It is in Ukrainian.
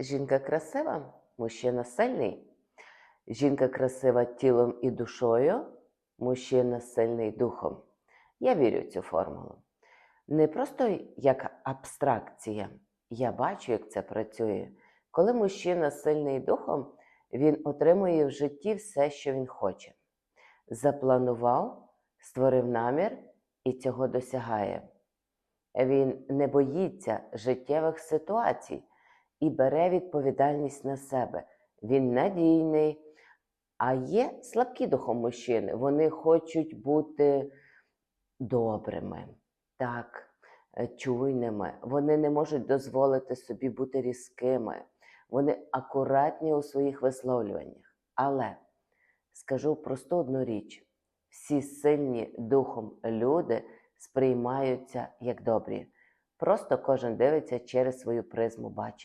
Жінка красива, мужчина сильний. Жінка красива тілом і душою, мужчина сильний духом. Я вірю в цю формулу. Не просто як абстракція. Я бачу, як це працює. Коли мужчина сильний духом, він отримує в житті все, що він хоче. Запланував, створив намір і цього досягає. Він не боїться життєвих ситуацій і бере відповідальність на себе. Він надійний. А є слабкі духом мужчини. Вони хочуть бути добрими, так, е, чуйними. Вони не можуть дозволити собі бути різкими. Вони акуратні у своїх висловлюваннях. Але скажу просту одну річ: всі сильні духом люди сприймаються як добрі. Просто кожен дивиться через свою призму бачення.